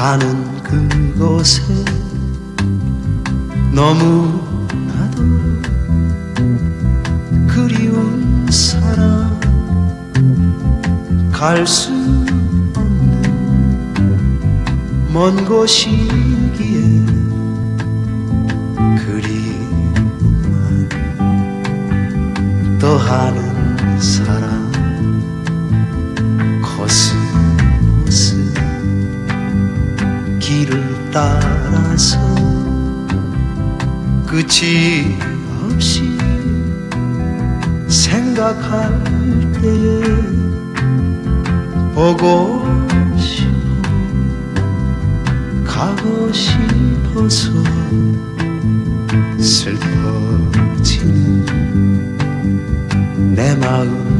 가는 그곳에 너무나도 그리운 사람 갈 수 없는 먼 곳이기에 그리움만 더하는 사람 따라서 끝이 없이 생각할 때에 보고 싶어. 가고 싶어서 슬퍼지는 내 마음